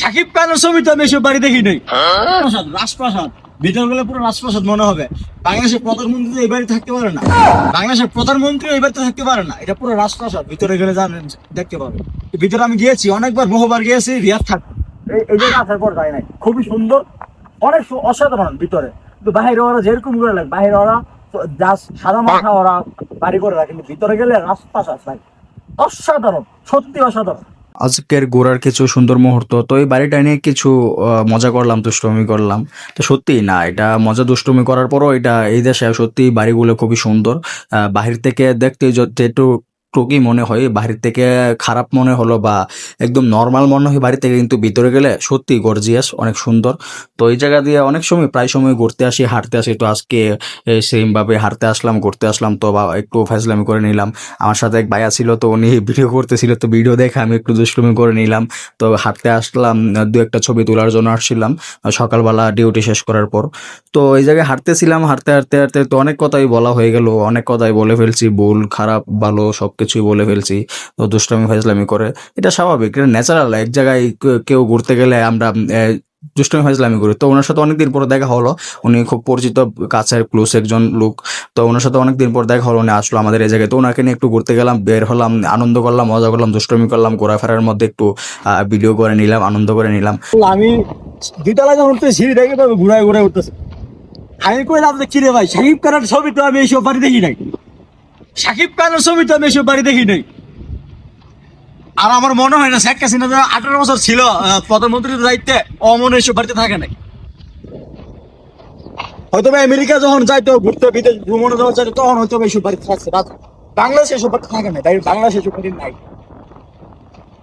সাকিব খানের ছবি তো আমি এসব বাড়ি দেখি নাই। রাজপ্রাসাদ রাজপ্রাসাদ। ভিতর গেলে পুরো রাজপ্রাসাদ মনে হবে। বাংলাদেশের প্রধানমন্ত্রী তো এই বাড়ি থাকতে পারে না। বাংলাদেশের প্রধানমন্ত্রী এই বাড়িতে থাকতে পারে না। এটা পুরো রাজপ্রাসাদ। ভিতরে গেলে জানেন দেখতে পাবেন ভিতরে আমি গিয়েছি, অনেকবার বহুবার গিয়েছি, রিয়াদ থাক। এই জায়গায় আসার পর যাই নাই। খুবই সুন্দর। অনেক অসাধারণ ভিতরে। কিন্তু বাইরে ওরা যেরকম করে লাগে বাইরে ওরা জাস্ট সাদা মাথা ওরা বাড়ি করে রাখে, কিন্তু ভিতরে গেলে রাজপ্রাসাদ, ভাই। অসাধারণ সত্যি অসাধারণ। আজকের ঘোরার কিছু সুন্দর মুহূর্ত। তো এই বাড়িটা নিয়ে কিছু মজা করলাম, দুষ্টমি করলাম। তো সত্যি না, এটা মজা দুষ্টমি করার পরও এটা এই দেশে সত্যি বাড়িগুলো খুবই সুন্দর। বাহির থেকে দেখতে যেটু টুকি মনে হয়, বাহির থেকে খারাপ মনে হলো বা একদম নর্মাল মনে হয় বাড়ি থেকে, কিন্তু ভিতরে গেলে সত্যি গর্জিয়াস অনেক সুন্দর। তো এই জায়গা দিয়ে অনেক সময়, প্রায় সময় ঘুরতে আসি, হাঁটতে আসি। তো আজকে সেম ভাবে হাঁটতে আসলাম, ঘুরতে আসলাম, তো বা একটু ফাইজলামি করে নিলাম। আমার সাথে এক ভাইয়া ছিল, তো উনি ভিডিও করতেছিল, তো ভিডিও দেখে আমি একটু দুষ্টুমি করে নিলাম। তো হাঁটতে আসলাম, দু একটা ছবি তোলার জন্য আসছিলাম, সকালবেলা ডিউটি শেষ করার পর। তো এই জায়গায় হাঁটতেছিলাম, হাঁটতে হাঁটতে হাঁটতে, তো অনেক কথাই বলা হয়ে গেল, অনেক কথাই বলে ফেলছি, ভুল, খারাপ, ভালো সব কিছুই বলে ফেলছি। তো দুষ্টামি ফাইজলামি করে। এটা স্বাভাবিক। এটা ন্যাচারাল এক জায়গায় কেউ ঘুরতে গেলে আমরা দুষ্টামি ফাইজলামি করি। তো ওনার সাথে অনেকদিন পরে দেখা হলো। উনি খুব পরিচিত, কাছের ক্লোজ একজন লোক। তো ওনার সাথে অনেকদিন পর দেখা হলো। উনি আসলো আমাদের এই জায়গায়। তো ওনাকে নিয়ে একটু ঘুরতে গেলাম, বের হলাম, আনন্দ করলাম, মজা করলাম, দুষ্টমি করলাম, ঘোরাফেরার মধ্যে একটু ভিডিও করে নিলাম, আনন্দ করে নিলাম। আমি দুইতলা যখন উঠতে সিঁড়ি তো ঘুরায় ঘুরে উঠতেছে। আমি কইলাম যে কিরে ভাই? সাকিব খানের ছবি তো আমি এইসব বাড়ি দেখি নাই। সাকিব খানের ছবি তো আমি এইসব বাড়ি দেখি নাই। আর আমার মনে হয় না শেখ হাসিনা যে আঠারো বছর ছিল প্রধানমন্ত্রীর দায়িত্বে অমন এইসব বাড়িতে থাকে নাই। হয়তো বা আমেরিকা যখন যাইতো ঘুরতে, বিদেশ ভ্রমণে যাওয়া যায়, তখন হয়তো বা এইসব বাড়িতে থাকছে বাংলাদেশে এসব বাড়িতে থাকে না তাই বাংলাদেশে এসব বাড়ি নাই।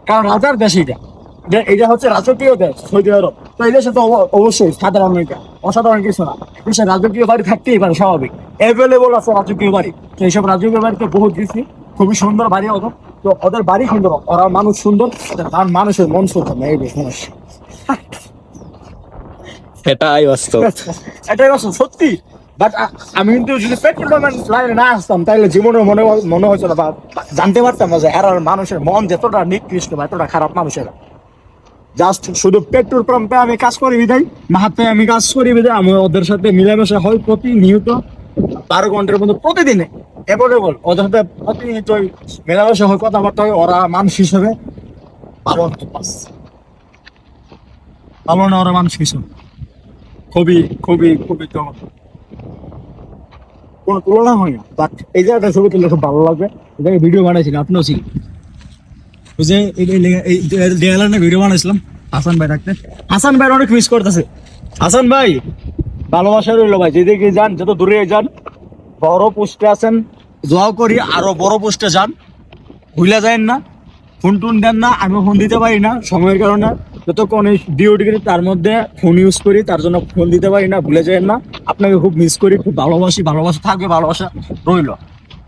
কারণ রাজার দেশ এটা। এটা- এটা হচ্ছে রাজকীয় দেশ সৌদি আরব। তো এই দেশে তো অবশ্যই সাধারণ অসাধারণ কিছু না। দেশে রাজকীয় বাড়ি থাকতেই পারে স্বাভাবিক। অ্যাভেলেবল আছে রাজকীয় বাড়ি। তো এইসব রাজকীয় বাড়িতে বহুত গেছি। খুবই সুন্দর বাড়ি ওদের। তো ওদের বাড়ি সুন্দর। ওরা মানুষ সুন্দর। তার মানুষের মন সুন্দর না এই বেশ সমস্যা এটাই বাস্তব। এটাই কথা সত্যি। বাট আমি কিন্তু যদি পেট্রোল লাইনে না আসতাম তাহলে জীবনে মনে মনে হয়েছিল বা জানতে পারতাম না যে এরার মানুষের মন যতটা নিকৃষ্ট বা এতটা খারাপ মানুষের। জাস্ট শুধু পেট্রোল পাম্পে আমি কাজ করি বিদায় মাহাতে আমি কাজ করি বিদায় আমি ওদের সাথে মিলেমিশে হয় প্রতিনিয়ত। বারো ঘণ্টার মধ্যে প্রতিদিনে অ্যাভেলেবল ওদের সাথে প্রতিনিয়ত হয়, কথাবার্তা হয়। ওরা মানুষ হিসেবে ভালো পাস ভালো না ওরা মানুষ হিসেবে। খুবই খুবই খুবই চমৎকার কোনো তুলনা হয় না। বাট এই জায়গাটা ছবি তুললে খুব ভালো লাগবে। এই ভিডিও বানাইছিলাম আপনিও ছিল ভিডিও বানাইছিলাম। হাসান ভাই হাসান ভাই অনেক মিস করতেছে। হাসান ভাই, ভালোবাসা রইল ভাই। যেদিকে যান, যত দূরে যান, বড় পোস্টে আছেন করি, আরও বড় পোস্টে যান। ভুলে যায় না ফোন টোন দেন না, আমি ফোন দিতে পারি না সময়ের কারণে। যতক্ষণ ডিউটি করি তার মধ্যে ফোন ইউজ করি, তার জন্য ফোন দিতে পারি না, ভুলে যায় না। আপনাকে খুব মিস করি, খুব ভালোবাসি, ভালোবাসা থাকবে, ভালোবাসা রইল।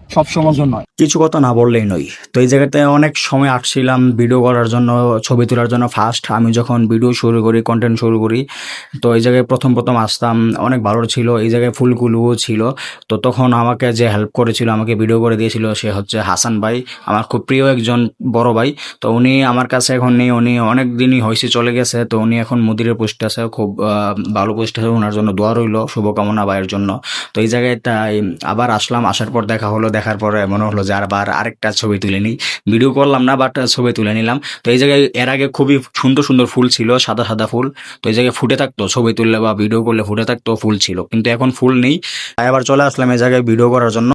সব সময়ের জন্য কিছু কথা না বললেই নই তো এই জায়গাতে অনেক সময় আসছিলাম ভিডিও করার জন্য, ছবি তোলার জন্য ফার্স্ট আমি যখন ভিডিও শুরু করি কন্টেন্ট শুরু করি, তো এই জায়গায় প্রথম প্রথম আসতাম। অনেক ভালো ছিল। এই জায়গায় ফুলগুলোও ছিল। তো তখন আমাকে যে হেল্প করেছিল, আমাকে ভিডিও করে দিয়েছিল, সে হচ্ছে হাসান ভাই, আমার খুব প্রিয় একজন বড় ভাই। তো উনি আমার কাছে এখন নেই। উনি অনেক দিনই হয়েছে চলে গেছে। তো উনি এখন মুদিরের পোস্টে আছে। খুব ভালো পোস্টে আছে। ওনার জন্য দোয়া রইল। শুভকামনা ভাইয়ের জন্য। তো এই জায়গায় তাই আবার আসলাম। আসার পর দেখা হলো দেখার পরে মনে হলো যে বার আরেকটা ছবি তুলে নিই। ভিডিও করলাম না বাট ছবি তুলে নিলাম। তো এই জায়গায় এর আগে খুবই সুন্দর সুন্দর ফুল ছিল, সাদা সাদা ফুল। তো এই জায়গায় ফুটে থাকতো, ছবি তুললে বা ভিডিও করলে ফুটে থাকতো, ফুল ছিল। কিন্তু এখন ফুল নেই। আবার চলে আসলাম এই জায়গায় ভিডিও করার জন্য।